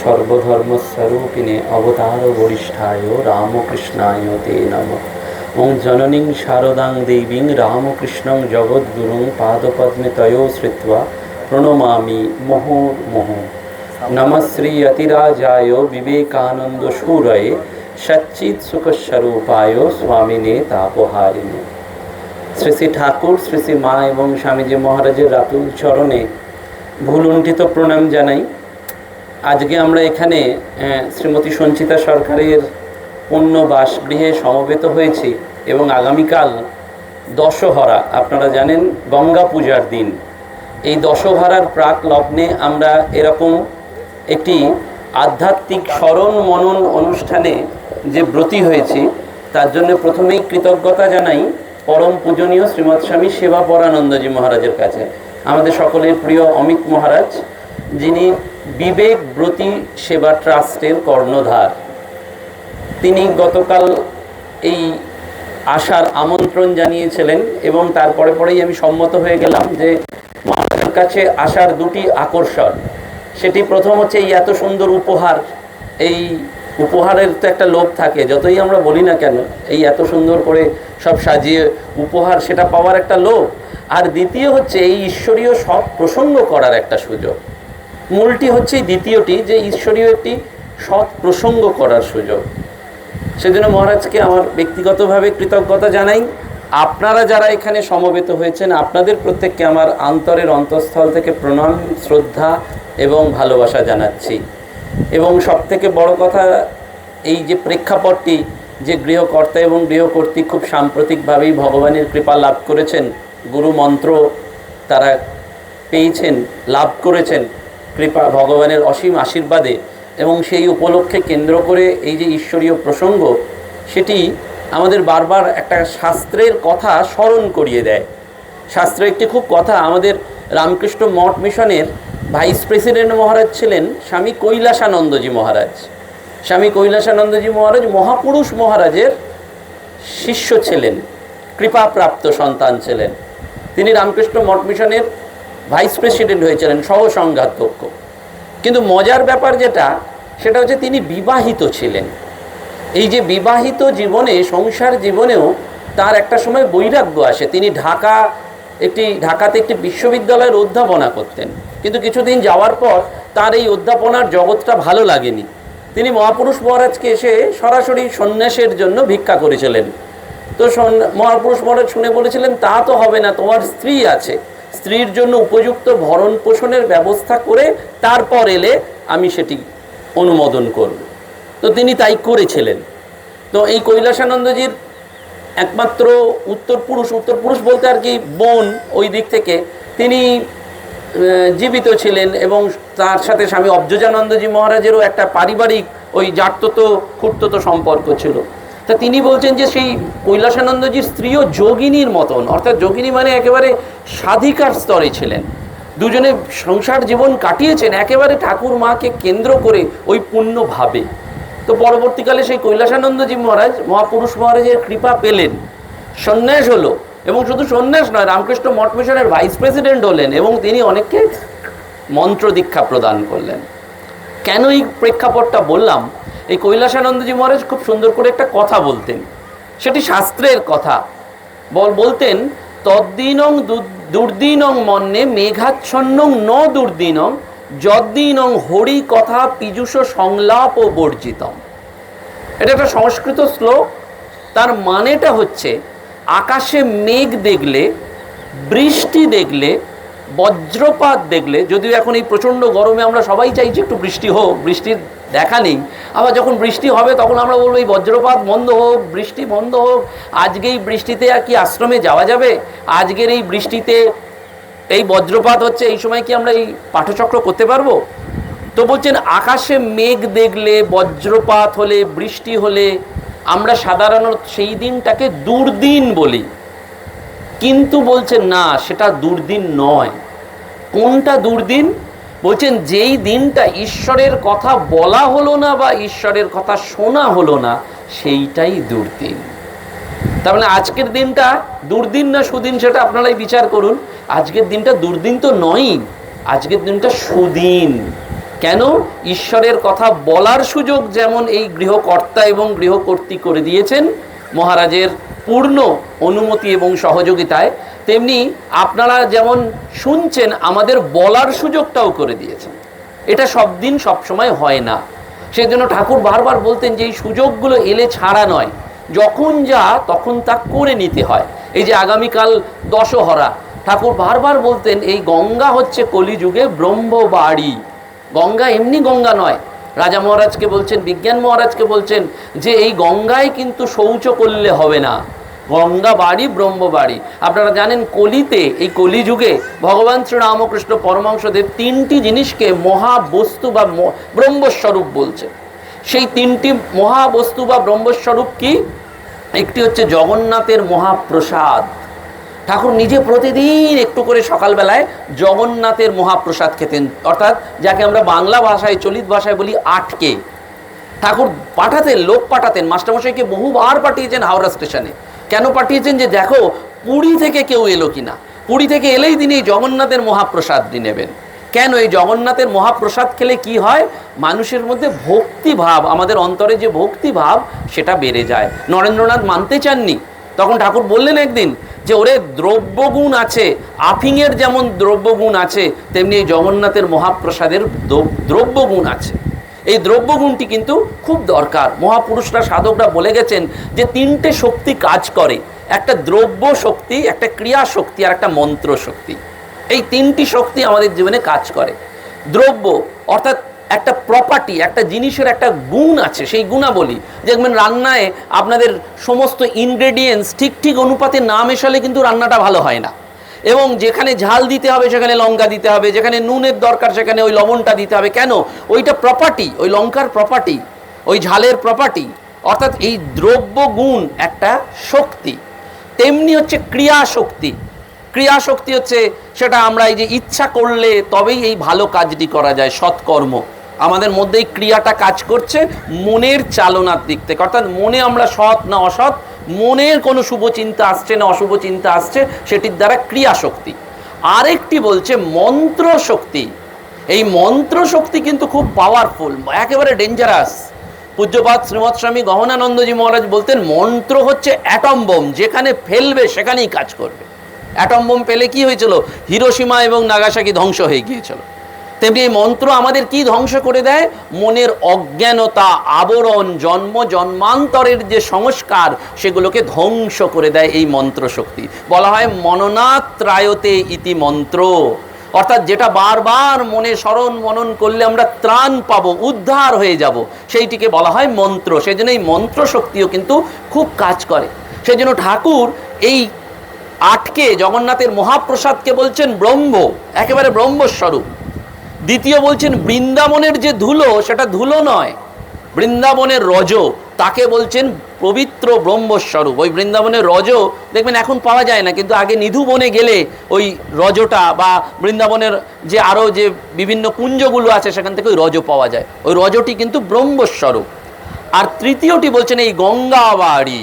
সর্বধর্মস্বরূপিণে অবতার বরিষ্ঠায় রামকৃষ্ণায় তে নম। ওং জননীং শারদাং দেবীং রামকৃষ্ণং জগদ্গুরুং পাদপদ্মে তয়ো শ্রিত্বা প্রণমামি মুহুর্মুহ নমশ্রী অতিরাজায় বিবেকানন্দ সুরয়ে সচ্চিৎ সুখস্বরূপায় স্বামিনে তাপহারিণে। শ্রী শ্রী ঠাকুর, শ্রী শ্রী মা এবং স্বামীজি মহারাজের রাতুল চরণে ভুলুণ্ঠিত প্রণাম জানাই। আজকে আমরা এখানে শ্রীমতী সঞ্চিতা সরকারের পূর্ণ বাসগৃহে সমবেত হয়েছি এবং আগামীকাল দশহরা, আপনারা জানেন গঙ্গা পূজার দিন। এই দশহরার প্রাক লগ্নে আমরা এরকম একটি আধ্যাত্মিক স্মরণ মনন অনুষ্ঠানে যে ব্রতী হয়েছি, তার জন্য প্রথমেই কৃতজ্ঞতা জানাই পরম পূজনীয় শ্রীমৎ স্বামী সেবা পরানন্দজি মহারাজের কাছে। আমাদের সকলের প্রিয় অমিত মহারাজ, যিনি বিবেক ব্রতী সেবা ট্রাস্টের কর্ণধার। তিনি গতকাল এই আসার আমন্ত্রণ জানিয়েছিলেন এবং তারপরে পরেই আমি সম্মত হয়ে গেলাম যে মহারাজের কাছে আসার দুটি আকর্ষণ। সেটি প্রথম হচ্ছে এই এত সুন্দর উপহার। এই উপহারের তো একটা লোভ থাকে, যতই আমরা বলি না কেন, এই এত সুন্দর করে সব সাজিয়ে উপহার, সেটা পাওয়ার একটা লোভ। আর দ্বিতীয় হচ্ছে এই ঈশ্বরীয় সব প্রসঙ্গ করার একটা সুযোগ। মূলটি হচ্ছে দ্বিতীয়টি যে ঈশ্বরীয় একটি সৎ প্রসঙ্গ করার সুযোগ। সেজন্য মহারাজকে আমার ব্যক্তিগতভাবে কৃতজ্ঞতা জানাই। আপনারা যারা এখানে সমবেত হয়েছেন, আপনাদের প্রত্যেককে আমার আন্তরের অন্তঃস্থল থেকে প্রণাম, শ্রদ্ধা এবং ভালোবাসা জানাচ্ছি। এবং সবথেকে বড় কথা, এই যে প্রেক্ষাপটটি যে গৃহকর্তা এবং গৃহকর্তী খুব সাম্প্রতিকভাবেই ভগবানের কৃপা লাভ করেছেন, গুরু মন্ত্র তারা পেয়েছেন, লাভ করেছেন কৃপা ভগবানের অসীম আশীর্বাদে এবং সেই উপলক্ষে কেন্দ্র করে এই যে ঈশ্বরীয় প্রসঙ্গ, সেটি আমাদের বারবার একটা শাস্ত্রের কথা স্মরণ করিয়ে দেয়। শাস্ত্রে একটি খুব কথা, আমাদের রামকৃষ্ণ মঠ মিশনের ভাইস প্রেসিডেন্ট মহারাজ ছিলেন স্বামী কৈলাসানন্দজি মহারাজ। স্বামী কৈলাসানন্দজি মহারাজ মহাপুরুষ মহারাজের শিষ্য ছিলেন, কৃপাপ্রাপ্ত সন্তান ছিলেন। তিনি রামকৃষ্ণ মঠ মিশনের ভাইস প্রেসিডেন্ট হয়েছিলেন সহ সংঘাধ্যক্ষ কিন্তু মজার ব্যাপার যেটা, সেটা হচ্ছে তিনি বিবাহিত ছিলেন। এই যে বিবাহিত জীবনে, সংসার জীবনেও তার একটা সময় বৈরাগ্য আসে। তিনি ঢাকা, একটি, ঢাকাতে একটি বিশ্ববিদ্যালয়ের অধ্যাপনা করতেন। কিন্তু কিছুদিন যাওয়ার পর তার এই অধ্যাপনার জগৎটা ভালো লাগেনি। তিনি মহাপুরুষ মহারাজকে এসে সরাসরি সন্ন্যাসের জন্য ভিক্ষা করেছিলেন। তো মহাপুরুষ মহারাজ শুনে বলেছিলেন, তা তো হবে না, তোমার স্ত্রী আছে। স্ত্রীর জন্য উপযুক্ত ভরণ পোষণের ব্যবস্থা করে তারপর এলে আমি সেটি অনুমোদন করব। তো তিনি তাই করেছিলেন। তো এই কৈলাসানন্দজির একমাত্র উত্তর পুরুষ উত্তর পুরুষ বলতে আর কি বোন ওই দিক থেকে, তিনি জীবিত ছিলেন এবং তার সাথে স্বামী অব্জজানন্দজি মহারাজেরও একটা পারিবারিক ওই জাতত খুঁড়তত সম্পর্ক ছিল। তা তিনি বলছেন যে সেই কৈলাসানন্দজির স্ত্রীও যোগিনীর মতন, অর্থাৎ যোগিনী মানে একেবারে সাধিকার স্তরে ছিলেন। দুজনে সংসার জীবন কাটিয়েছেন, একেবারে ঠাকুর মাকে কেন্দ্র করে ওই পুণ্য ভাবে তো পরবর্তীকালে সেই কৈলাসানন্দজি মহারাজ, মহাপুরুষ মহারাজের কৃপা পেলেন, সন্ন্যাস হলো এবং শুধু সন্ন্যাস নয়, রামকৃষ্ণ মঠ মিশনের ভাইস প্রেসিডেন্ট হলেন এবং তিনি অনেককে মন্ত্র দীক্ষা প্রদান করলেন। কেন এই প্রেক্ষাপটটা বললাম? এই কৈলাসানন্দজি মহারাজ খুব সুন্দর করে একটা কথা বলতেন। সেটি শাস্ত্রের কথা। বল, বলতেন, তদ্দিনং দুর্দিনং মন্যে মেঘাচ্ছন্নং ন দুর্দিনং, যদ্দিনং হরি কথা পীযুষ সংলাপ ও বর্জিতম। এটা একটা সংস্কৃত শ্লোক। তার মানেটা হচ্ছে, আকাশে মেঘ দেখলে, বৃষ্টি দেখলে, বজ্রপাত দেখলে, যদিও এখন এই প্রচণ্ড গরমে আমরা সবাই চাইছি একটু বৃষ্টি হোক, বৃষ্টির দেখা নেই। আবার যখন বৃষ্টি হবে, তখন আমরা বলব, এই বজ্রপাত বন্ধ হোক, বৃষ্টি বন্ধ হোক আজকে এই বৃষ্টিতে আর কি আশ্রমে যাওয়া যাবে? আজকের এই বৃষ্টিতে এই বজ্রপাত হচ্ছে, এই সময় কি আমরা এই পাঠচক্র করতে পারব? তো বলছেন, আকাশে মেঘ দেখলে, বজ্রপাত হলে, বৃষ্টি হলে, আমরা সাধারণত সেই দিনটাকে দুর্দিন বলি। কিন্তু বলছেন, না, সেটা দুর্দিন নয়। কোনটা দুর্দিন? বলছেন, যেই দিনটা ঈশ্বরের কথা বলা হলো না বা ঈশ্বরের কথা শোনা হলো না, সেইটাই দুর্দিন। তার মানে আজকের দিনটা দুর্দিন না সুদিন সেটা আপনারাই বিচার করুন। আজকের দিনটা দুর্দিন তো নয়ই, আজকের দিনটা সুদিন। কেন? ঈশ্বরের কথা বলার সুযোগ যেমন এই গৃহকর্তা এবং গৃহকর্ত্রী করে দিয়েছেন, মহারাজের পূর্ণ অনুমতি এবং সহযোগিতায় তেমনি আপনারা যেমন শুনছেন, আমাদের বলার সুযোগটাও করে দিয়েছেন। এটা সব দিন সবসময় হয় না। সেই জন্য ঠাকুর বারবার বলতেন যে, এই সুযোগগুলো এলে ছাড়া নয়। যখন যা, তখন তা করে নিতে হয়। এই যে আগামীকাল দশহরা, ঠাকুর বারবার বলতেন, এই গঙ্গা হচ্ছে কলিযুগে ব্রহ্মবাড়ি। গঙ্গা এমনি গঙ্গা নয়। রাজা মহারাজকে বলছেন, বিজ্ঞান মহারাজকে বলছেন যে, এই গঙ্গায় কিন্তু শৌচ করলে হবে না। গঙ্গা বাড়ি ব্রহ্মবাড়ি। আপনারা জানেন কলিতে, এই কলিযুগে ভগবান শ্রীরামকৃষ্ণ পরমাংশদেব তিনটি জিনিসকে মহাবস্তু বা ব্রহ্মস্বরূপ বলছেন সেই তিনটি মহাবস্তু বা ব্রহ্মস্বরূপ কি? একটি হচ্ছে জগন্নাথের মহাপ্রসাদ। ঠাকুর নিজে প্রতিদিন একটু করে সকালবেলায় জগন্নাথের মহাপ্রসাদ খেতেন। অর্থাৎ যাকে আমরা বাংলা ভাষায়, চলিত ভাষায় বলি আটকে। ঠাকুর পাঠাতেন, লোক পাঠাতেন। মাস্টারমশাইকে বহুবার পাঠিয়েছেন হাওড়া স্টেশনে। কেন পাঠিয়েছেন যে দেখো, পুরী থেকে কেউ এলো কিনা? পুরী থেকে এলেই তিনি এই জগন্নাথের মহাপ্রসাদ দিয়ে নেবেন। কেন এই জগন্নাথের মহাপ্রসাদ খেলে কি হয়? মানুষের মধ্যে ভক্তি ভাব আমাদের অন্তরে যে ভক্তি ভাব সেটা বেড়ে যায়। নরেন্দ্রনাথ মানতে চাননি। তখন ঠাকুর বললেন একদিন যে, ওরে, দ্রব্যগুণ আছে আফিংয়ের যেমন দ্রব্যগুণ আছে, তেমনি এই জগন্নাথের মহাপ্রসাদের দ্রব- দ্রব্যগুণ আছে। এই দ্রব্যগুণটি কিন্তু খুব দরকার। মহাপুরুষরা, সাধকরা বলে গেছেন যে তিনটে শক্তি কাজ করে। একটা দ্রব্য শক্তি, একটা ক্রিয়া শক্তি আর একটা মন্ত্র শক্তি। এই তিনটি শক্তি আমাদের জীবনে কাজ করে। দ্রব্য অর্থাৎ একটা প্রপার্টি একটা জিনিসের একটা গুণ আছে। সেই গুণাবলী দেখবেন রান্নায় আপনাদের সমস্ত ইনগ্রেডিয়েন্টস ঠিক ঠিক অনুপাতে না মেশালে কিন্তু রান্নাটা ভালো হয় না। এবং যেখানে ঝাল দিতে হবে সেখানে লঙ্কা দিতে হবে, যেখানে নুনের দরকার সেখানে ওই লবণটা দিতে হবে। কেন? ওইটা প্রপার্টি ওই লঙ্কার প্রপার্টি ওই ঝালের প্রপার্টি অর্থাৎ এই দ্রব্য গুণ একটা শক্তি। তেমনি হচ্ছে ক্রিয়া শক্তি। ক্রিয়া শক্তি হচ্ছে সেটা আমরা এই যে ইচ্ছা করলে তবেই এই ভালো কাজটি করা যায়, সৎকর্ম। আমাদের মধ্যে এই ক্রিয়াটা কাজ করছে মনের চালনার দিক থেকে। অর্থাৎ মনে আমরা সৎ না অসৎ মনের কোনো শুভ চিন্তা আসছে না অশুভ চিন্তা আসছে, সেটির দ্বারা ক্রিয়া শক্তি আরেকটি বলছে মন্ত্র শক্তি এই মন্ত্র শক্তি কিন্তু খুব পাওয়ারফুল একেবারে ডেঞ্জারাস পূজ্যপাত শ্রীমৎ স্বামী গহনানন্দজি মহারাজ বলতেন, মন্ত্র হচ্ছে অ্যাটম বোম যেখানে ফেলবে সেখানেই কাজ করবে। অ্যাটম বোম পেলে কি হয়েছিল? হিরোসীমা এবং নাগাসাকি ধ্বংস হয়ে গিয়েছিল। তেমনি এই মন্ত্র আমাদের কি ধ্বংস করে দেয়? মনের অজ্ঞানতা, আবরণ, জন্ম, জন্মান্তরের যে সংস্কার, সেগুলোকে ধ্বংস করে দেয় এই মন্ত্র শক্তি বলা হয় মননাত্রায়তে ইতি মন্ত্র। অর্থাৎ যেটা বারবার মনে স্মরণ মনন করলে আমরা ত্রাণ পাবো, উদ্ধার হয়ে যাব, সেইটিকে বলা হয় মন্ত্র। সেই জন্য এই মন্ত্র শক্তিও কিন্তু খুব কাজ করে। সেই জন্য ঠাকুর এই আটকে জগন্নাথের মহাপ্রসাদকে বলছেন ব্রহ্ম, একেবারে ব্রহ্মস্বরূপ। দ্বিতীয় বলছেন, বৃন্দাবনের যে ধুলো, সেটা ধুলো নয়, বৃন্দাবনের রজ, তাকে বলছেন পবিত্র ব্রহ্মস্বরূপ। ওই বৃন্দাবনের রজ, দেখবেন এখন পাওয়া যায় না, কিন্তু আগে নিধু বনে গেলে ওই রজটা বা বৃন্দাবনের যে আরও যে বিভিন্ন কুঞ্জগুলো আছে, সেখান থেকে ওই রজ পাওয়া যায়। ওই রজটি কিন্তু ব্রহ্মস্বরূপ। আর তৃতীয়টি বলছেন, এই গঙ্গাবাড়ি,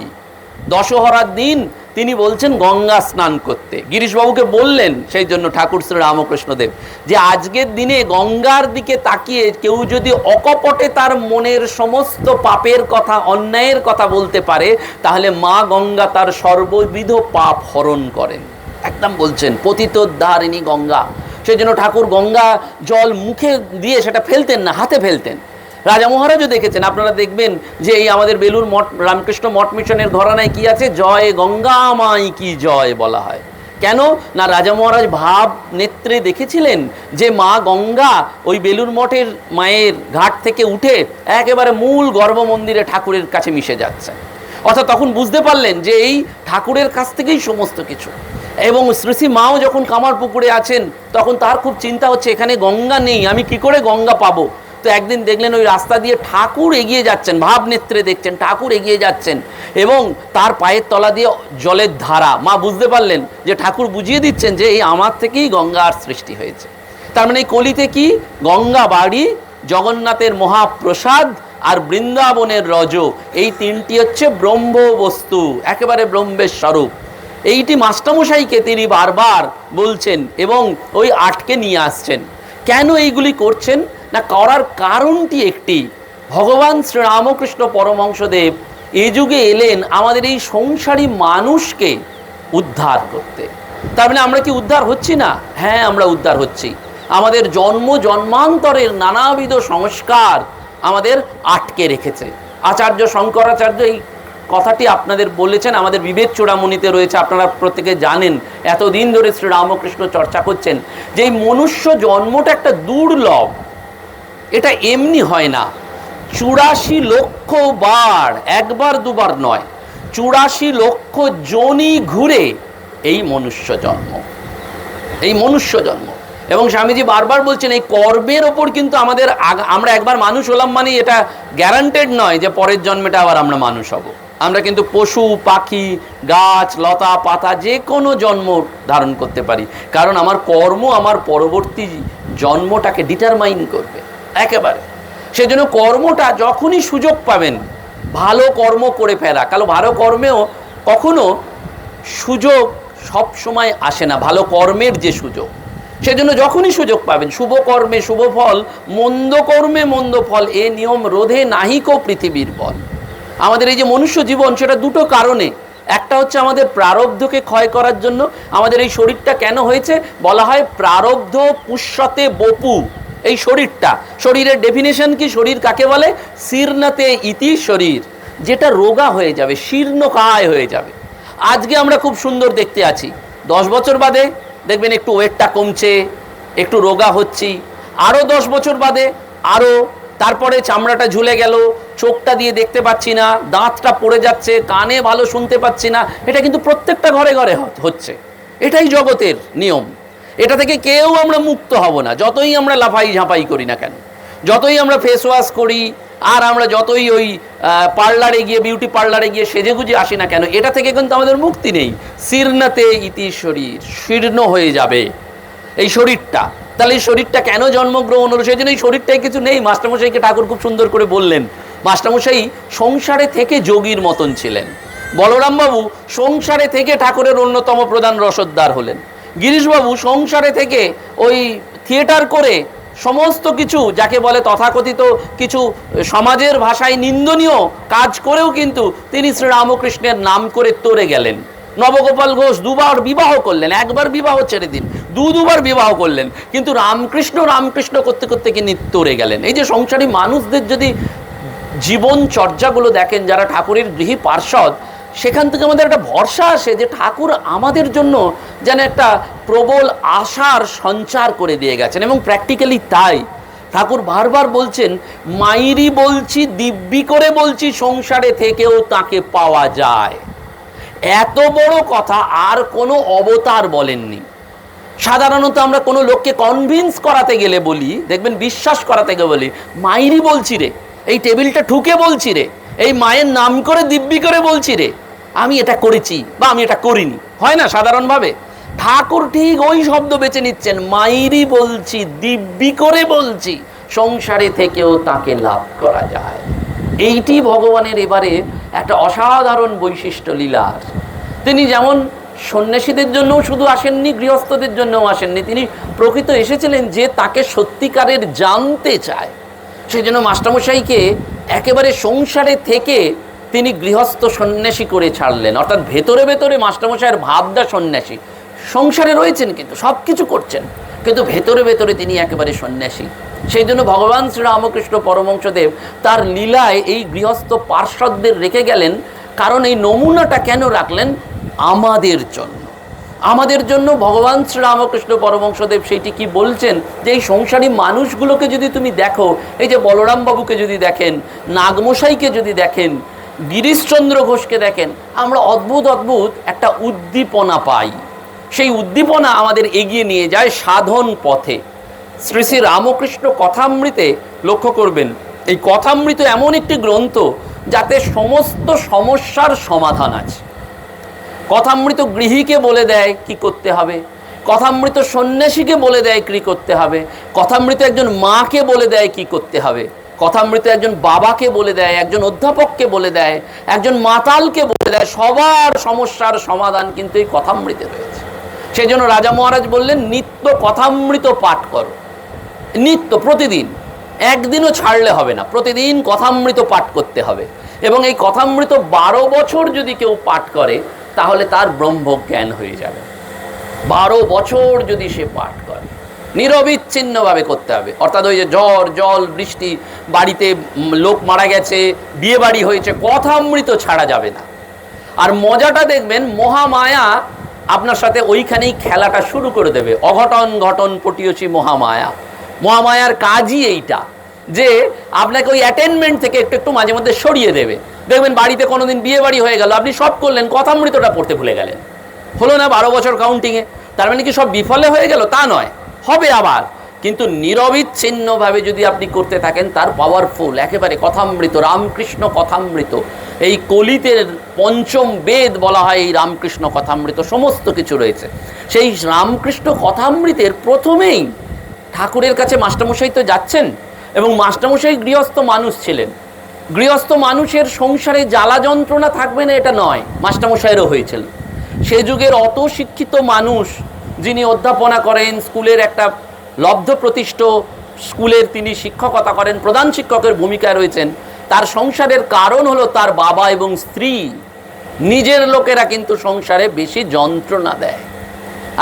দশহরার দিন তিনি বলছেন গঙ্গা স্নান করতে। গিরিশবাবুকে বললেন সেই জন্য ঠাকুর শ্রী রামকৃষ্ণদেব যে আজকের দিনে গঙ্গার দিকে তাকিয়ে কেউ যদি অকপটে তার মনের সমস্ত পাপের কথা, অন্যায়ের কথা বলতে পারে, তাহলে মা গঙ্গা তার সর্ববিধ পাপ হরণ করেন। একদম বলছেন, পতিতোদ্ধারিণী গঙ্গা। সেই জন্য ঠাকুর গঙ্গা জল মুখে দিয়ে সেটা ফেলতেন না, হাতে ফেলতেন। রাজা মহারাজও দেখেছেন, আপনারা দেখবেন যে এই আমাদের বেলুর মঠ, রামকৃষ্ণ মঠ মিশনের ঘরানায় কি আছে? জয় গঙ্গা মাই কি জয় বলা হয়। কেন? না, রাজা মহারাজ ভাব নেত্রে দেখেছিলেন যে মা গঙ্গা ওই বেলুর মঠের মায়ের ঘাট থেকে উঠে একেবারে মূল গর্ভ মন্দিরে ঠাকুরের কাছে মিশে যাচ্ছে। অর্থাৎ তখন বুঝতে পারলেন যে এই ঠাকুরের কাছ থেকেই সমস্ত কিছু। এবং শ্রী শ্রী মাও যখন কামার পুকুরে আছেন, তখন তার খুব চিন্তা হচ্ছে, এখানে গঙ্গা নেই, আমি কি করে গঙ্গা পাবো? তো একদিন দেখলেন ওই রাস্তা দিয়ে ঠাকুর এগিয়ে যাচ্ছেন ভাব নেত্রে দেখছেন, ঠাকুর এগিয়ে যাচ্ছেন এবং তার পায়ের তলা দিয়ে জলের ধারা। মা বুঝতে পারলেন যে ঠাকুর বুঝিয়ে দিচ্ছেন যে এই আমার থেকেই গঙ্গার সৃষ্টি হয়েছে। তার মানে এই কলিতে কি? গঙ্গা বাড়ি, জগন্নাথের মহাপ্রসাদ আর বৃন্দাবনের রজ। এই তিনটি হচ্ছে ব্রহ্ম বস্তু, একেবারে ব্রহ্মের স্বরূপ। এইটি মাস্টামশাইকে তিনি বারবার বলছেন এবং ওই আটকে নিয়ে আসছেন। কেন এইগুলি করছেন? না, করার কারণটি একটি। ভগবান শ্রীরামকৃষ্ণ পরমংশদেব এ যুগে এলেন আমাদের এই সংসারী মানুষকে উদ্ধার করতে। তার মানে আমরা কি উদ্ধার হচ্ছি না? হ্যাঁ আমরা উদ্ধার হচ্ছি। আমাদের জন্ম, জন্মান্তরের নানাবিধ সংস্কার আমাদের আটকে রেখেছে। আচার্য শঙ্করাচার্য এই কথাটি আপনাদের বলেছেন, আমাদের বিবেক চূড়ামণিতে রয়েছে, আপনারা প্রত্যেকে জানেন, এতদিন ধরে শ্রী রামকৃষ্ণ চর্চা করছেন যে এই মনুষ্য জন্মটা একটা দুর্লভ। এটা এমনি হয় না। চুরাশি লক্ষ বার, একবার দুবার নয়, চুরাশি লক্ষ জনই ঘুরে এই মনুষ্য জন্ম। এই মনুষ্য জন্ম। এবং স্বামীজি বারবার বলছেন, এই কর্মের ওপর কিন্তু আমাদের আমরা একবার মানুষ হলাম মানে এটা গ্যারান্টেড নয় যে পরের জন্মেটা আবার আমরা মানুষ হব। আমরা কিন্তু পশু, পাখি, গাছ, লতা, পাতা যে কোনো জন্ম ধারণ করতে পারি। কারণ আমার কর্ম আমার পরবর্তী জন্মটাকে ডিটারমাইন করবে। একেবারে। সেজন্য কর্মটা যখনই সুযোগ পাবেন, ভালো কর্ম করে ফেলা, কারণ ভালো কর্মেও কখনো সুযোগ সব সময় আসে না, ভালো কর্মের যে সুযোগ। সেজন্য যখনই সুযোগ পাবেন, শুভ কর্মে শুভ ফল, মন্দ কর্মে মন্দ ফল, এ নিয়ম রোধে নাহিক পৃথিবীর বল। আমাদের এই যে মনুষ্য জীবন, সেটা দুটো কারণে। একটা হচ্ছে আমাদের প্রারব্ধকে ক্ষয় করার জন্য, আমাদের এই শরীরটা কেন হয়েছে? বলা হয় প্রারব্ধ পুষ্যতে বপু। এই শরীরটা, শরীরের ডেফিনেশন কি? শরীর কাকে বলে? শীর্ণতে ইতি শরীর, যেটা রোগা হয়ে যাবে, শীর্ণকায় হয়ে যাবে। আজকে আমরা খুব সুন্দর দেখতে আছি। দশ বছর বাদে দেখবেন একটু ওয়েটটা কমছে, একটু রোগা হচ্ছি। আরও দশ বছর বাদে আরও তারপরে চামড়াটা ঝুলে গেল, চোখটা দিয়ে দেখতে পাচ্ছি না, দাঁতটা পড়ে যাচ্ছে, কানে ভালো শুনতে পাচ্ছি না। এটা কিন্তু প্রত্যেকটা ঘরে ঘরে হচ্ছে। এটাই জগতের নিয়ম। এটা থেকে কেউ আমরা মুক্ত হব না, যতই আমরা লাফাই ঝাঁপাই করি না কেন। যতই আমরা ফেস ওয়াশ করি, আর আমরা যতই ওই পার্লারে গিয়ে বিউটি পার্লারে গিয়ে সেজে সেজেগুজে আসি না কেন, এটা থেকে কিন্তু আমাদের মুক্তি নেই। শীর্ণতে ইতি শরীর, শীর্ণ হয়ে যাবে এই শরীরটা। তাহলে এই শরীরটা কেন জন্মগ্রহণ হলো? সেই জন্য এই শরীরটাই কিছু নেই। মাস্টারমশাইকে ঠাকুর খুব সুন্দর করে বললেন, মাস্টারমশাই, সংসারে থেকে যোগীর মতন ছিলেন। বলরামবাবু, সংসারে থেকে ঠাকুরের অন্যতম প্রধান রসদ্দার হলেন। গিরিশবাবু সংসারে থেকে ওই থিয়েটার করে সমস্ত কিছু, যাকে বলে তথাকথিত কিছু সমাজের ভাষায় নিন্দনীয় কাজ করেও কিন্তু তিনি শ্রীরামকৃষ্ণের নাম করে তরে গেলেন। নবগোপাল ঘোষ দুবার বিবাহ করলেন, একবার বিবাহ ছেড়ে দিন, দু দুবার বিবাহ করলেন, কিন্তু রামকৃষ্ণ রামকৃষ্ণ করতে করতে তিনি তরে গেলেন। এই যে সংসারী মানুষদের যদি জীবন চর্যাগুলো দেখেন, যারা ঠাকুরের গৃহী পার্ষদ সেখান থেকে আমাদের একটা ভরসা আসে যে ঠাকুর আমাদের জন্য যেন একটা প্রবল আশার সঞ্চার করে দিয়ে গেছেন এবং প্র্যাকটিক্যালি তাই। ঠাকুর বারবার বলছেন, মাইরি বলছি, দিব্যি করে বলছি, সংসারে থেকেও তাকে পাওয়া যায়। এত বড় কথা আর কোনো অবতার বলেননি। সাধারণত আমরা কোনো লোককে কনভিন্স করাতে গেলে বলি, দেখবেন বিশ্বাস করাতে গেলে বলি, মাইরি বলছি রে, এই টেবিলটা ঠুকে বলছি রে। এই মায়ের নাম করে দিব্যি করে বলছি রে, আমি এটা করেছি বা আমি এটা করিনি। হয় না সাধারণভাবে? ঠাকুর ঠিক ওই শব্দ বেছে নিচ্ছেন, মাইরি বলছি, দিব্যি করে বলছি, সংসারে থেকেও তাকে লাভ করা যায়। এইটি ভগবানের এবারে একটা অসাধারণ বৈশিষ্ট্য লীলার তিনি যেমন সন্ন্যাসীদের জন্যও শুধু আসেননি, গৃহস্থদের জন্যও আসেননি, তিনি প্রকৃত এসেছিলেন যে তাকে সত্যিকারের জানতে চায়। সেই জন্য মাস্টারমশাইকে একেবারে সংসারে থেকে তিনি গৃহস্থ সন্ন্যাসী করে ছাড়লেন। অর্থাৎ ভেতরে ভেতরে মাস্টারমশাইয়ের ভাবদা সন্ন্যাসী। সংসারে রয়েছেন কিন্তু সব কিছু করছেন। কিন্তু ভেতরে ভেতরে তিনি একেবারে সন্ন্যাসী। সেই জন্য ভগবান শ্রীরামকৃষ্ণ পরমংশদেব তার লীলায় এই গৃহস্থ পার্শ্বদের রেখে গেলেন। কারণ এই নমুনাটা কেন রাখলেন? আমাদের জন্য। আমাদের জন্য ভগবান শ্রীরামকৃষ্ণ পরমংশদেব সেইটি কি বলছেন? যে এই সংসারী মানুষগুলোকে যদি তুমি দেখো, এই যে বলরাম বাবুকে যদি দেখেন, নাগমশাইকে যদি দেখেন, গিরিশচন্দ্র ঘোষকে দেখেন, আমরা অদ্ভুত অদ্ভুত একটা উদ্দীপনা পাই। সেই উদ্দীপনা আমাদের এগিয়ে নিয়ে যায় সাধন পথে। শ্রী শ্রী রামকৃষ্ণ কথামৃতে লক্ষ্য করবেন, এই কথামৃত এমন একটি গ্রন্থ যাতে সমস্ত সমস্যার সমাধান আছে। কথামৃত গৃহীকে বলে দেয় কি করতে হবে? কথামৃত সন্ন্যাসীকে বলে দেয় কী করতে হবে? কথামৃত একজন মাকে বলে দেয় কি করতে হবে? কথামৃত একজন বাবাকে বলে দেয়, একজন অধ্যাপককে বলে দেয়, একজন মাতালকে বলে দেয়। সবার সমস্যার সমাধান কিন্তু এই কথামৃতে রয়েছে। সেই জন্য রাজা মহারাজ বললেন, নিত্য কথামৃত পাঠ করো। নিত্য, প্রতিদিন। একদিনও ছাড়লে হবে না। প্রতিদিন কথামৃত পাঠ করতে হবে। এবং এই কথামৃত বারো বছর যদি কেউ পাঠ করে তাহলে তার ব্রহ্মজ্ঞান হয়ে যাবে। বারো বছর যদি সে পাঠ করে, নিরবিচ্ছিন্নভাবে করতে হবে। অর্থাৎ ওই যে ঝড় জল, বৃষ্টি, বাড়িতে লোক মারা গেছে বিয়ে বাড়ি হয়েছে, কথামৃত ছাড়া যাবে না। আর মজাটা দেখবেন, মহামায়া আপনার সাথে ওইখানেই খেলাটা শুরু করে দেবে। অঘটন, ঘটন পটিয়েছি মহামায়া। মহামায়ার কাজই এইটা, যে আপনাকে ওই অ্যাটেনমেন্ট থেকে একটু একটু মাঝে মধ্যে সরিয়ে দেবে। দেখবেন বাড়িতে কোনোদিন বিয়ে বাড়ি হয়ে গেল, আপনি সব করলেন, কথামৃতটা পড়তে ভুলে গেলেন। হলো না বারো বছর কাউন্টিংয়ে তার মানে কি সব বিফলে হয়ে গেল? তা নয়, হবে আবার। কিন্তু নিরবিচ্ছিন্নভাবে যদি আপনি করতে থাকেন, তার পাওয়ারফুল একেবারে কথামৃত, রামকৃষ্ণ কথামৃত, এই কলিতের পঞ্চম বেদ বলা হয় এই রামকৃষ্ণ কথামৃত, সমস্ত কিছু রয়েছে। সেই রামকৃষ্ণ কথামৃতের প্রথমেই ঠাকুরের কাছে মাস্টারমশাই তো যাচ্ছেন, এবং মাস্টারমশাই গৃহস্থ মানুষ ছিলেন। গৃহস্থ মানুষের সংসারে জ্বালা যন্ত্রণা থাকবে না, এটা নয়। মাস্টারমশাইয়েরও হয়েছিল। সে যুগের অত শিক্ষিত মানুষ যিনি অধ্যাপনা করেন, স্কুলের একটা লব্ধ প্রতিষ্ঠ, স্কুলের তিনি শিক্ষকতা করেন, প্রধান শিক্ষকের ভূমিকায় রয়েছেন, তার সংসারের কারণ হলো তার বাবা এবং স্ত্রী। নিজের লোকেরা কিন্তু সংসারে বেশি যন্ত্রণা দেয়।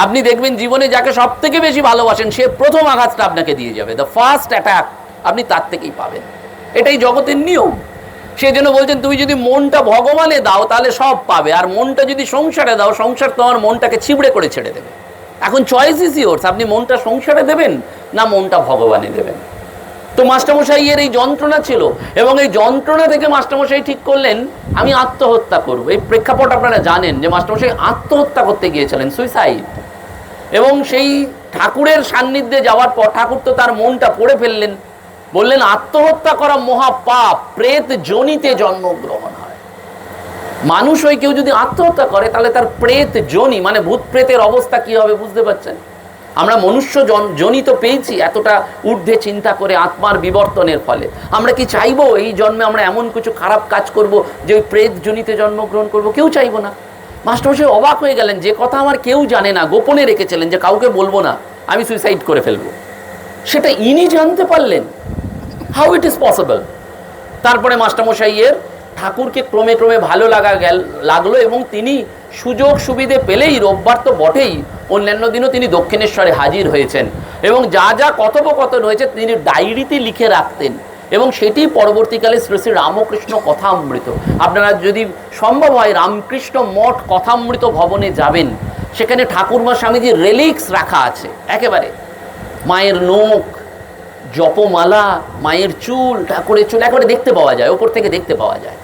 আপনি দেখবেন জীবনে যাকে সব থেকে বেশি ভালোবাসেন, সে প্রথম আঘাতটা আপনাকে দিয়ে যাবে। দ্য ফার্স্ট অ্যাটাক আপনি তার থেকেই পাবেন। এটাই জগতের নিয়ম। সেই জন্য বলছেন, তুমি যদি মনটা ভগবানে দাও, তাহলে সব পাবে। আর মনটা যদি সংসারে দাও, সংসার তোমার মনটাকে ছিবড়ে করে ছেড়ে দেবে। এখন চয়েস ইজ ইয়োর্স আপনি মনটা সংসারে দেবেন না মনটা ভগবানে দেবেন? তো মাস্টারমশাইয়ের এই যন্ত্রণা ছিল। এবং এই যন্ত্রণা থেকে মাস্টারমশাই ঠিক করলেন, আমি আত্মহত্যা করব। এই প্রেক্ষাপট আপনারা জানেন যে মাস্টারমশাই আত্মহত্যা করতে গিয়েছিলেন সুইসাইড এবং সেই ঠাকুরের সান্নিধ্যে যাওয়ার পর ঠাকুর তো তার মনটা পড়ে ফেললেন। বললেন, আত্মহত্যা করা মহা পাপ প্রেত জনিতে জন্মগ্রহণ হয়। মানুষ ওই কেউ যদি আত্মহত্যা করে, তাহলে তার প্রেত জনি মানে ভূত প্রেতের অবস্থা কি হবে বুঝতে পারছেন? আমরা মনুষ্য জন- জনিত পেয়েছি, এতটা ঊর্ধ্বে চিন্তা করে আত্মার বিবর্তনের ফলে। আমরা কি চাইব এই জন্মে আমরা এমন কিছু খারাপ কাজ করব যে ওই প্রেত জনিতে জন্মগ্রহণ করব? কেউ চাইব না। মাস্টারমশাই অবাক হয়ে গেলেন, যে কথা আমার কেউ জানে না, গোপনে রেখেছিলেন যে কাউকে বলব না, আমি সুইসাইড করে ফেলব। সেটা ইনি জানতে পারলেন। হাউ ইট ইজ পসিবল তারপরে মাস্টারমশাইয়ের ঠাকুরকে ক্রমে ক্রমে ভালো লাগা গেল, লাগল এবং তিনি সুযোগ সুবিধে পেলেই রোববার তো বটেই, অন্যান্য দিনও তিনি দক্ষিণেশ্বরে হাজির হয়েছেন। এবং যা যা কথোপকথন হয়েছে তিনি ডায়েরিতে লিখে রাখতেন। এবং সেটি পরবর্তীকালে শ্রী শ্রী রামকৃষ্ণ কথামৃত। আপনারা যদি সম্ভব হয় রামকৃষ্ণ মঠ কথামৃত ভবনে যাবেন, সেখানে ঠাকুরমা স্বামীজির রেলিক্স রাখা আছে, একেবারে। মায়ের নোখ জপমালা, মায়ের চুল, ঠাকুরের চুল, একবারে দেখতে পাওয়া যায়, ওপর থেকে দেখতে পাওয়া যায়।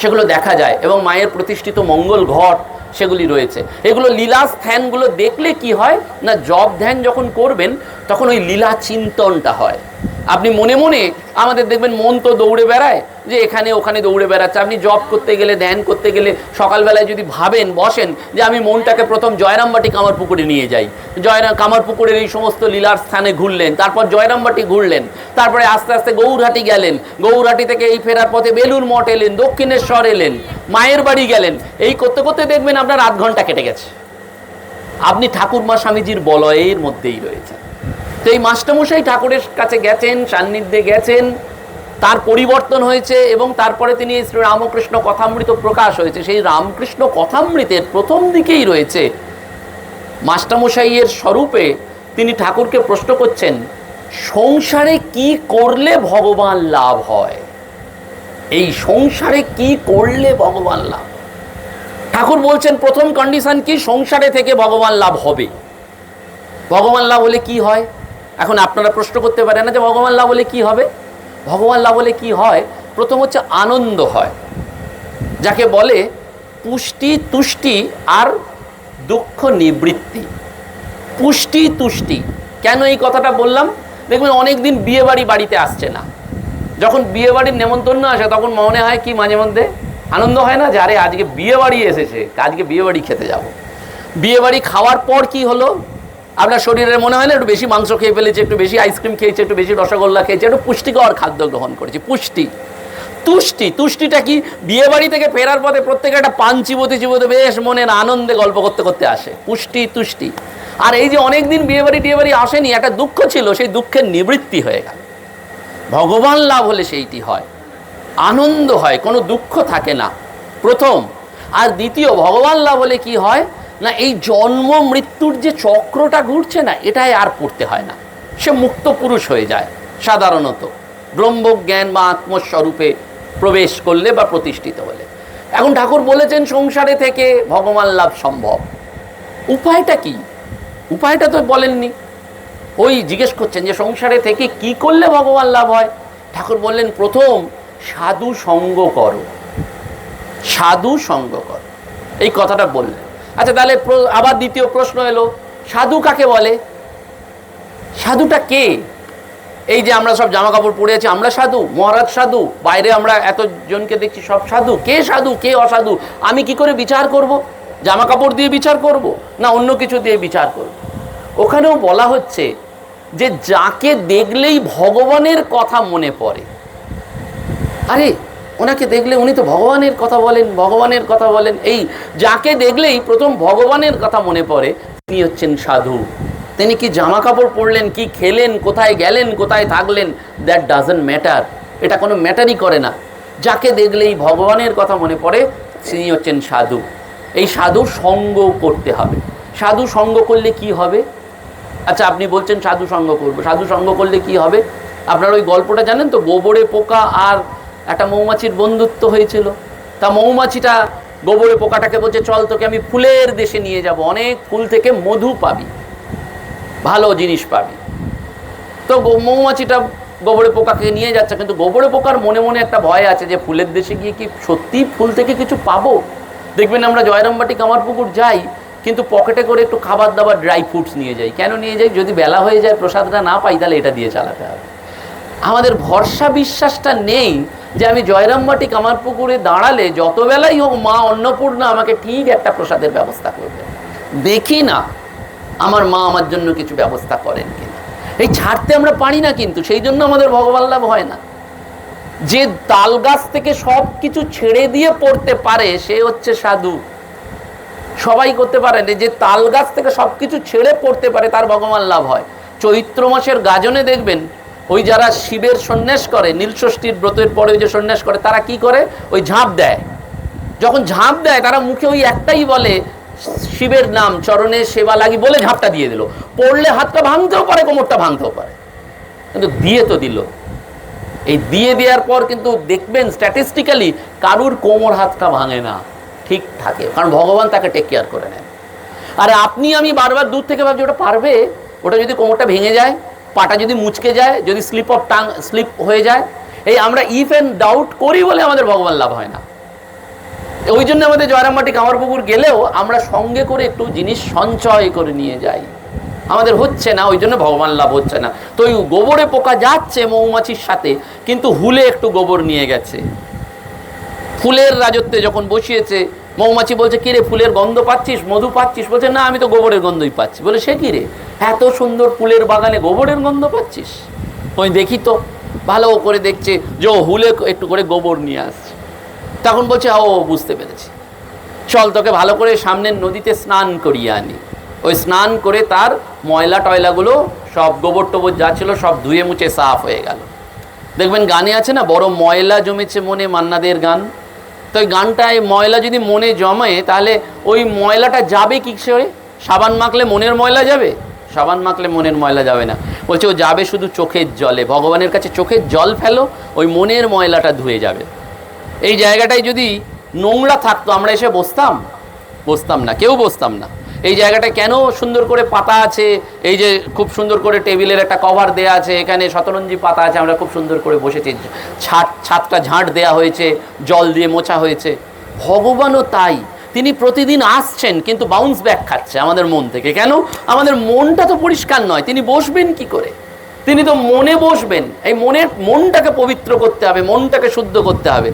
সেগুলো দেখা যায় এবং মায়ের প্রতিষ্ঠিত মঙ্গল ঘট সেগুলি রয়েছে। এগুলো লীলা স্থানগুলো দেখলে কি হয় না জব ধ্যান যখন করবেন, তখন ওই লীলা চিন্তনটা হয়। আপনি মনে মনে আমাদের দেখবেন মন তো দৌড়ে বেড়ায় যে এখানে ওখানে দৌড়ে বেড়াচ্ছে। আপনি জব করতে গেলে, ধ্যান করতে গেলে সকালবেলায় যদি ভাবেন, বসেন যে আমি মনটাকে প্রথম জয়রামবাটি কামার পুকুরে নিয়ে যাই। জয়রাম কামার পুকুরের এই সমস্ত লীলার স্থানে ঘুরলেন, তারপর জয়রামবাটি ঘুরলেন, তারপরে আস্তে আস্তে গৌরহাটি গেলেন, গৌরহাটি থেকে এই ফেরার পথে বেলুর মঠ এলেন, দক্ষিণেশ্বর এলেন, মায়ের বাড়ি গেলেন। এই করতে করতে দেখবেন আপনার আধ ঘণ্টা কেটে গেছে। আপনি ঠাকুরমা স্বামীজির বলয়ের মধ্যেই রয়েছেন। তো এই মাস্টারমশাই ঠাকুরের কাছে গেছেন, সান্নিধ্যে গেছেন, তার পরিবর্তন হয়েছে এবং তারপরে তিনি শ্রী রামকৃষ্ণ কথামৃত প্রকাশ হয়েছে। সেই রামকৃষ্ণ কথামৃতের প্রথম দিকেই রয়েছে। মাস্টারমশাইয়ের স্বরূপে তিনি ঠাকুরকে প্রশ্ন করছেন, সংসারে কি করলে ভগবান লাভ হয়? এই সংসারে কি করলে ভগবান লাভ? ঠাকুর বলছেন, প্রথম কন্ডিশন কি? সংসারে থেকে ভগবান লাভ হবে। ভগবান লাভ হলে কি হয়? এখন আপনারা প্রশ্ন করতে পারেন না যে ভগবান লাভ হলে কী হবে? ভগবান লাভ হলে কি হয়? প্রথম হচ্ছে আনন্দ হয়। যাকে বলে পুষ্টি তুষ্টি আর দুঃখ নিবৃত্তি। পুষ্টি তুষ্টি। কেন এই কথাটা বললাম? দেখবেন অনেক দিন বিয়ে বাড়ি বাড়িতে আসছে না। যখন বিয়ে বাড়ির নেমন্তন্ন আসে, তখন মনে হয় কি মাঝে মধ্যে? আনন্দ হয় না যে, আরে আজকে বিয়ে বাড়ি এসেছে, আজকে বিয়ে বাড়ি খেতে যাব। বিয়ে বাড়ি খাওয়ার পর কি হলো? আপনার শরীরের মনে হয় না, একটু বেশি মাংস খেয়ে ফেলেছে, একটু বেশি আইসক্রিম খেয়েছে, একটু বেশি রসগোল্লা খেয়েছে, একটু পুষ্টিকর খাদ্য গ্রহণ করেছে। পুষ্টি। তুষ্টি। তুষ্টিটা কি? বিয়ে বাড়ি থেকে ফেরার পথে প্রত্যেকে একটা পান চিবোতে চিবোতে বেশ মনের আনন্দে গল্প করতে করতে আসে। পুষ্টি, তুষ্টি। আর এই যে অনেক দিন বিয়ে বাড়ি, টিয়ে বাড়ি আসেনি, একটা দুঃখ ছিল, সেই দুঃখের নিবৃত্তি হয়ে গেল। ভগবান লাভ হলে সেইটি হয়। আনন্দ হয়, কোনো দুঃখ থাকে না। প্রথম। আর দ্বিতীয়, ভগবান লাভ হলে কি হয়? না, এই জন্ম, মৃত্যুর যে চক্রটা ঘুরছে না, এটাই আর পড়তে হয় না। সে মুক্ত পুরুষ হয়ে যায়, সাধারণত। ব্রহ্মজ্ঞান বা আত্মস্বরূপে প্রবেশ করলে বা প্রতিষ্ঠিত হলে। এখন ঠাকুর বলেছেন, সংসারে থেকে ভগবান লাভ সম্ভব। উপায়টা কি? উপায়টা তো বলেননি। ওই জিজ্ঞেস করছেন যে, সংসারে থেকে কি করলে ভগবান লাভ হয়? ঠাকুর বললেন, প্রথম সাধু সঙ্গ করো। সাধু সঙ্গ করো। এই কথাটা বললেন। আচ্ছা তাহলে আবার দ্বিতীয় প্রশ্ন এলো। সাধু কাকে বলে? সাধুটা কে? এই যে আমরা সব জামা কাপড় পরে আছি, আমরা সাধু, মহারাজ সাধু, বাইরে আমরা এতজনকে দেখছি সব সাধু। কে সাধু, কে অসাধু? আমি কি করে বিচার করব? জামা কাপড় দিয়ে বিচার করব, না অন্য কিছু দিয়ে বিচার করব? ওখানেও বলা হচ্ছে যে, যাকে দেখলেই ভগবানের কথা মনে পড়ে। আরে ওনাকে দেখলে উনি তো ভগবানের কথা বলেন, ভগবানের কথা বলেন। এই যাকে দেখলেই প্রথম ভগবানের কথা মনে পড়ে, তিনি হচ্ছেন সাধু। তিনি কি জামা কাপড় পরলেন, কি খেলেন, কোথায় গেলেন, কোথায় থাকলেন দ্যাট ডাজন্ট ম্যাটার এটা কোনো ম্যাটারই করে না। যাকে দেখলেই ভগবানের কথা মনে পড়ে, তিনি হচ্ছেন সাধু। এই সাধু সঙ্গ করতে হবে। সাধু সঙ্গ করলে কি হবে? আচ্ছা আপনি বলছেন সাধু সঙ্গ করব। সাধু সঙ্গ করলে কি হবে? আপনার ওই গল্পটা জানেন তো? গোবরে পোকা আর একটা মৌমাছির বন্ধুত্ব হয়েছিল। তা মৌমাছিটা গোবরে পোকাটাকে বলছে, চল তোকে আমি ফুলের দেশে নিয়ে যাব, অনেক ফুল থেকে মধু পাবি, ভালো জিনিস পাবি। তো মৌমাছিটা গোবরে পোকাকে নিয়ে যাচ্ছে, কিন্তু গোবরে পোকার মনে মনে একটা ভয় আছে যে ফুলের দেশে গিয়ে কি সত্যি ফুল থেকে কিছু পাবো? দেখবেন আমরা জয়রামবাটি কামারপুকুর যাই, কিন্তু পকেটে করে একটু খাবার দাবার ড্রাই ফ্রুটস নিয়ে যাই। কেন নিয়ে যাই? যদি বেলা হয়ে যায়, প্রসাদটা না পাই, তাহলে এটা দিয়ে চালাতে হবে। আমাদের ভরসা বিশ্বাসটা নেই যে আমি জয়রামবাটি কামারপুকুরে দাঁড়ালে যত বেলাই হোক মা অন্নপূর্ণা আমাকে ঠিক একটা প্রসাদের ব্যবস্থা করবে। দেখি না আমার মা আমার জন্য কিছু ব্যবস্থা করেন কিনা। এই ছাড়তে আমরা পারি না কিন্তু, সেই জন্য আমাদের ভগবান লাভ হয় না। যে তাল গাছ থেকে সব কিছু ছেড়ে দিয়ে পড়তে পারে, সে হচ্ছে সাধু। সবাই করতে পারে না, যে তাল গাছ থেকে সব কিছু ছেড়ে পড়তে পারে, তার ভগবান লাভ হয়। চৈত্র মাসের গাজনে দেখবেন ওই যারা শিবের সন্ন্যাস করে, নীলষষ্ঠীর ব্রতের পরে ওই যে সন্ন্যাস করে, তারা কি করে? ওই ঝাঁপ দেয়। যখন ঝাঁপ দেয়, তারা মুখে ওই একটাই বলে, শিবের নাম, চরণে সেবা লাগি বলে ঝাঁপটা দিয়ে দিল। পড়লে হাতটা ভাঙতেও পারে, কোমরটা ভাঙতেও পারে। কিন্তু দিয়ে তো দিল। এই দিয়ে দেওয়ার পর কিন্তু দেখবেন স্ট্যাটিস্টিক্যালি কারুর কোমর হাতটা ভাঙে না। ঠিক থাকে, কারণ ভগবান তাকে টেক কেয়ার করে নেন। আর আপনি, আমি বারবার দূর থেকে ভাবছি, ওটা পারবে? ওটা যদি কোমরটা ভেঙে যায় পাটা যদি মুচকে যায়, যদি স্লিপ অফ টাং স্লিপ হয়ে যায়, এই আমরা ইফ অ্যান্ড ডাউট করি বলে আমাদের ভগবান লাভ হয় না। ওই জন্য আমাদের জয়রামবাটি কামারপুকুর গেলেও আমরা সঙ্গে করে একটু জিনিস সঞ্চয় করে নিয়ে যাই। আমাদের হচ্ছে না, ওই জন্য ভগবান লাভ হচ্ছে না। তো ওই গোবরে পোকা যাচ্ছে মৌমাছির সাথে, কিন্তু হুলে একটু গোবর নিয়ে গেছে। ফুলের রাজত্বে যখন বসিয়েছে মৌমাছি বলছে, কিরে, ফুলের গন্ধ পাচ্ছিস? মধু পাচ্ছিস? বলছে, না, আমি তো গোবরের গন্ধই পাচ্ছি। বলে, সে কি রে? এত সুন্দর ফুলের বাগানে গোবরের গন্ধ পাচ্ছিস? ওই দেখি তো। ভালো করে দেখছে। যে ও হুলে একটু করে গোবর নিয়ে আসছে। তখন বলছে ও বুঝতে পেরেছি। চল তোকে ভালো করে সামনের নদীতে স্নান করিয়ে আনি। ওই স্নান করে তার ময়লা টয়লাগুলো সব গোবর টোবর যা ছিল সব ধুয়ে মুছে সাফ হয়ে গেল। দেখবেন গানে আছে না, বড় ময়লা জমেছে মনে মান্নাদের গান। তো ওই গানটায় ময়লা যদি মনে জমে, তাহলে ওই ময়লাটা যাবে কি করে? সাবান মাখলে মনের ময়লা যাবে? সাবান মাখলে মনের ময়লা যাবে না। বলছে, ও যাবে শুধু চোখের জলে। ভগবানের কাছে চোখের জল ফেলো, ওই মনের ময়লাটা ধুয়ে যাবে। এই জায়গাটায় যদি নোংরা থাকতো, আমরা এসে বসতাম? বসতাম না। কেউ বসতাম না। এই জায়গাটা কেন সুন্দর করে পাতা আছে? এই যে খুব সুন্দর করে টেবিলের একটা কভার দেয়া আছে, এখানে শতরঞ্জি পাতা আছে, আমরা খুব সুন্দর করে বসেছি। ছাদ, ছাদটা ঝাঁট দেয়া হয়েছে, জল দিয়ে মোছা হয়েছে। ভগবানও তাই। তিনি প্রতিদিন আসছেন, কিন্তু বাউন্স ব্যাক খাচ্ছে আমাদের মন থেকে। কেন? আমাদের মনটা তো পরিষ্কার নয়। তিনি বসবেন কি করে? তিনি তো মনে বসবেন। এই মনের, মনটাকে পবিত্র করতে হবে, মনটাকে শুদ্ধ করতে হবে।